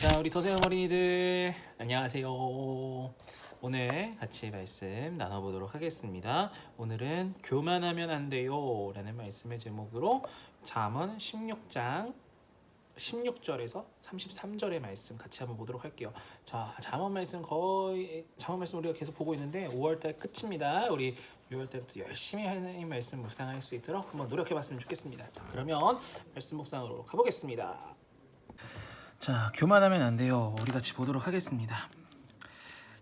자, 우리 도세요 어린이들 안녕하세요. 오늘 같이 말씀 나눠보도록 하겠습니다. 오늘은 교만하면 안 돼요 라는 말씀의 제목으로 잠언 16장 16절에서 33절의 말씀 같이 한번 보도록 할게요. 자, 잠언 말씀 거의 잠언 말씀 우리가 계속 보고 있는데 5월 달 끝입니다. 우리 6월 달부터 열심히 하나님 말씀 묵상할 수 있도록 한번 노력해 봤으면 좋겠습니다. 자, 그러면 말씀 묵상으로 가보겠습니다. 자, 교만하면 안 돼요. 우리 같이 보도록 하겠습니다.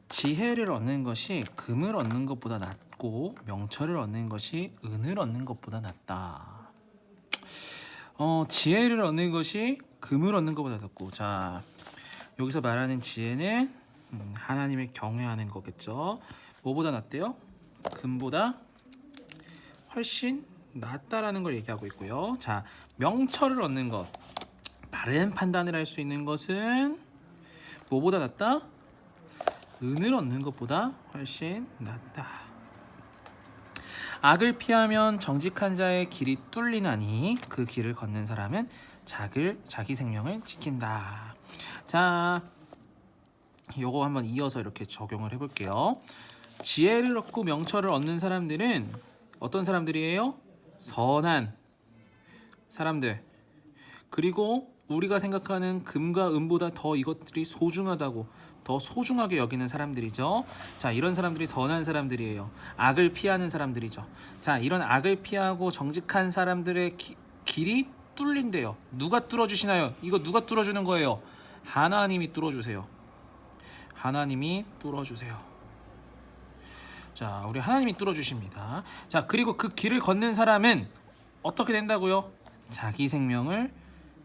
지혜를 얻는 것이 금을 얻는 것보다 낫고 명철을 얻는 것이 은을 얻는 것보다 낫다. 어, 지혜를 얻는 것이 금을 얻는 것보다 낫고 자, 여기서 말하는 지혜는 음, 하나님을 경외하는 거겠죠. 뭐보다 낫대요? 금보다 훨씬 낫다라는 걸 얘기하고 있고요. 자, 명철을 얻는 것. 바른 판단을 할 수 있는 것은 뭐보다 낫다? 은을 얻는 것보다 훨씬 낫다. 악을 피하면 정직한 자의 길이 뚫리나니 그 길을 걷는 사람은 자글 자기 생명을 지킨다. 자, 요거 한번 이어서 이렇게 적용을 해볼게요. 지혜를 얻고 명철을 얻는 사람들은 어떤 사람들이에요? 선한 사람들. 그리고 우리가 생각하는 금과 은보다 더 이것들이 소중하다고 더 소중하게 여기는 사람들이죠. 자, 이런 사람들이 선한 사람들이에요. 악을 피하는 사람들이죠. 자, 이런 악을 피하고 정직한 사람들의 기- 길이 뚫린대요. 누가 뚫어주시나요? 이거 누가 뚫어주는 거예요? 하나님이 뚫어주세요. 하나님이 뚫어주세요. 자, 우리 하나님이 뚫어주십니다. 자, 그리고 그 길을 걷는 사람은 어떻게 된다고요? 자기 생명을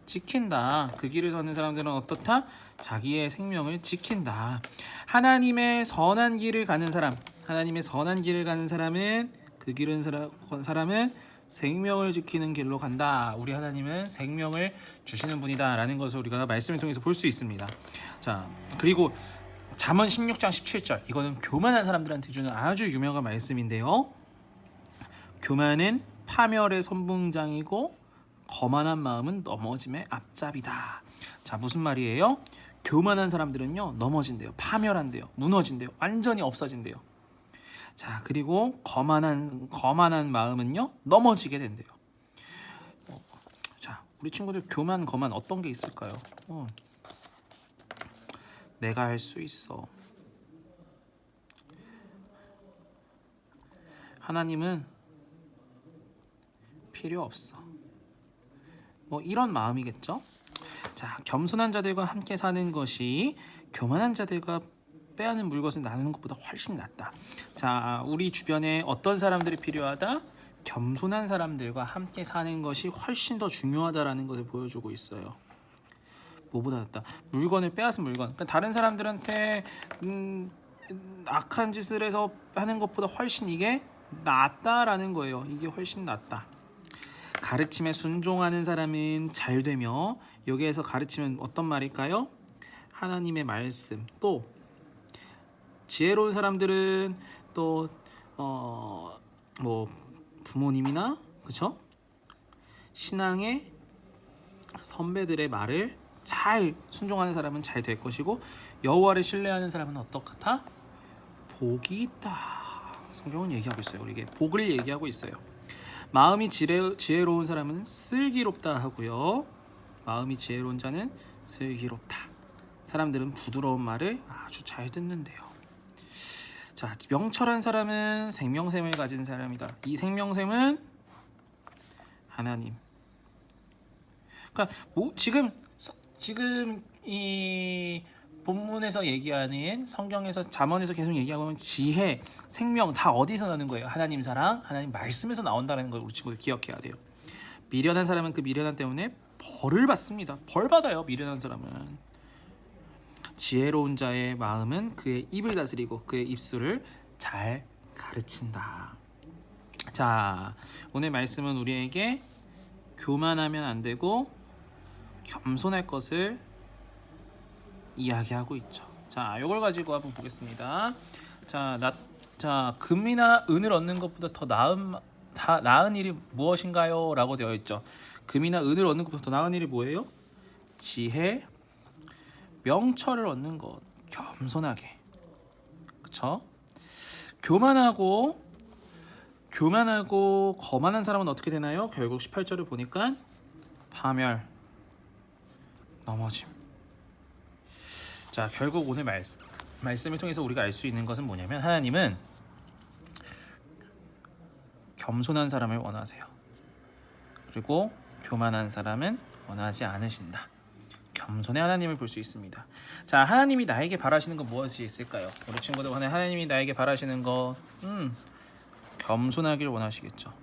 지킨다. 그 길을 걷는 사람들은 어떻다? 자기의 생명을 지킨다. 하나님의 선한 길을 가는 사람, 하나님의 선한 길을 가는 사람은 그 길은 사람, 사람은 생명을 지키는 길로 간다. 우리 하나님은 생명을 주시는 분이다라는 것을 우리가 말씀을 통해서 볼 수 있습니다. 자, 그리고 잠언 16장 17절. 이거는 교만한 사람들한테 주는 아주 유명한 말씀인데요. 교만은 파멸의 선봉장이고 거만한 마음은 넘어짐의 앞잡이다. 자, 무슨 말이에요? 교만한 사람들은요 넘어진대요, 파멸한대요, 무너진대요, 완전히 없어진대요. 자, 그리고 거만한 거만한 마음은요 넘어지게 된대요. 어, 자, 우리 친구들 교만, 거만 어떤 게 있을까요? 어, 내가 할 수 있어. 하나님은 필요 없어. 뭐 이런 마음이겠죠. 자, 겸손한 자들과 함께 사는 것이 교만한 자들과 빼앗는 물것을 나누는 것보다 훨씬 낫다. 자, 우리 주변에 어떤 사람들이 필요하다? 겸손한 사람들과 함께 사는 것이 훨씬 더 중요하다라는 것을 보여주고 있어요. 뭐보다 낫다. 물건을 빼앗은 물건. 그러니까 다른 사람들한테 음, 음, 악한 짓을 해서 하는 것보다 훨씬 이게 낫다라는 거예요. 이게 훨씬 낫다. 가르침에 순종하는 사람은 잘 되며 여기에서 가르치면 어떤 말일까요? 하나님의 말씀 또 지혜로운 사람들은 또 어 뭐 부모님이나 그쵸 신앙의 선배들의 말을 잘 순종하는 사람은 잘 될 것이고 여호와를 신뢰하는 사람은 어떻다? 복이 있다. 성경은 얘기하고 있어요. 우리에게 복을 얘기하고 있어요. 마음이 지혜, 지혜로운 사람은 슬기롭다 하고요. 마음이 지혜로운 자는 슬기롭다. 사람들은 부드러운 말을 아주 잘 듣는데요. 자, 명철한 사람은 생명샘을 가진 사람이다. 이 생명샘은 하나님. 그러니까 뭐 지금 서- 지금 이 본문에서 얘기하는 성경에서 잠언에서 계속 얘기하고 있는 지혜, 생명 다 어디서 나는 거예요? 하나님 사랑, 하나님 말씀에서 나온다는 걸 우리 친구들 기억해야 돼요. 미련한 사람은 그 미련한 때문에 벌을 받습니다. 벌 받아요. 미련한 사람은. 지혜로운 자의 마음은 그의 입을 다스리고 그의 입술을 잘 가르친다. 자, 오늘 말씀은 우리에게 교만하면 안 되고 겸손할 것을 이야기하고 있죠. 자, 이걸 가지고 한번 보겠습니다. 자, 나, 자, 금이나 은을 얻는 것보다 더 나은 다 나은 일이 무엇인가요? 라고 되어 있죠. 금이나 은을 얻는 것보다 더 나은 일이 뭐예요? 지혜, 명철을 얻는 것. 겸손하게. 그쵸? 교만하고 교만하고 거만한 사람은 어떻게 되나요? 결국 18절을 보니까 파멸, 넘어짐. 자, 결국 오늘 말씀 말씀을 통해서 우리가 알 수 있는 것은 뭐냐면 하나님은 겸손한 사람을 원하세요. 그리고 교만한 사람은 원하지 않으신다. 겸손의 하나님을 볼 수 있습니다. 자, 하나님이 나에게 바라시는 건 무엇이 있을까요? 우리 친구들 간에 하나님이 나에게 바라시는 것, 음, 겸손하길 원하시겠죠.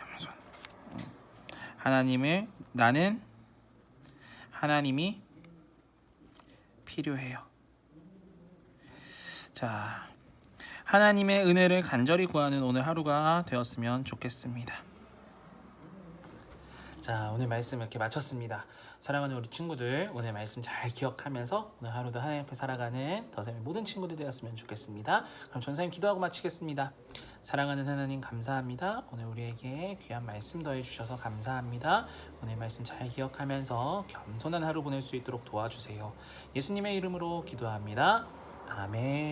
음. 하나님을 나는 하나님이 필요해요. 자, 하나님의 은혜를 간절히 구하는 오늘 하루가 되었으면 좋겠습니다. 자, 오늘 말씀 이렇게 마쳤습니다. 사랑하는 우리 친구들, 오늘 말씀 잘 기억하면서 오늘 하루도 하나님 앞에 살아가는 더샘의 모든 친구들 되었으면 좋겠습니다. 그럼 전사님 기도하고 마치겠습니다. 사랑하는 하나님 감사합니다. 오늘 우리에게 귀한 말씀 더해 주셔서 감사합니다. 오늘 말씀 잘 기억하면서 겸손한 하루 보낼 수 있도록 도와주세요. 예수님의 이름으로 기도합니다. 아멘.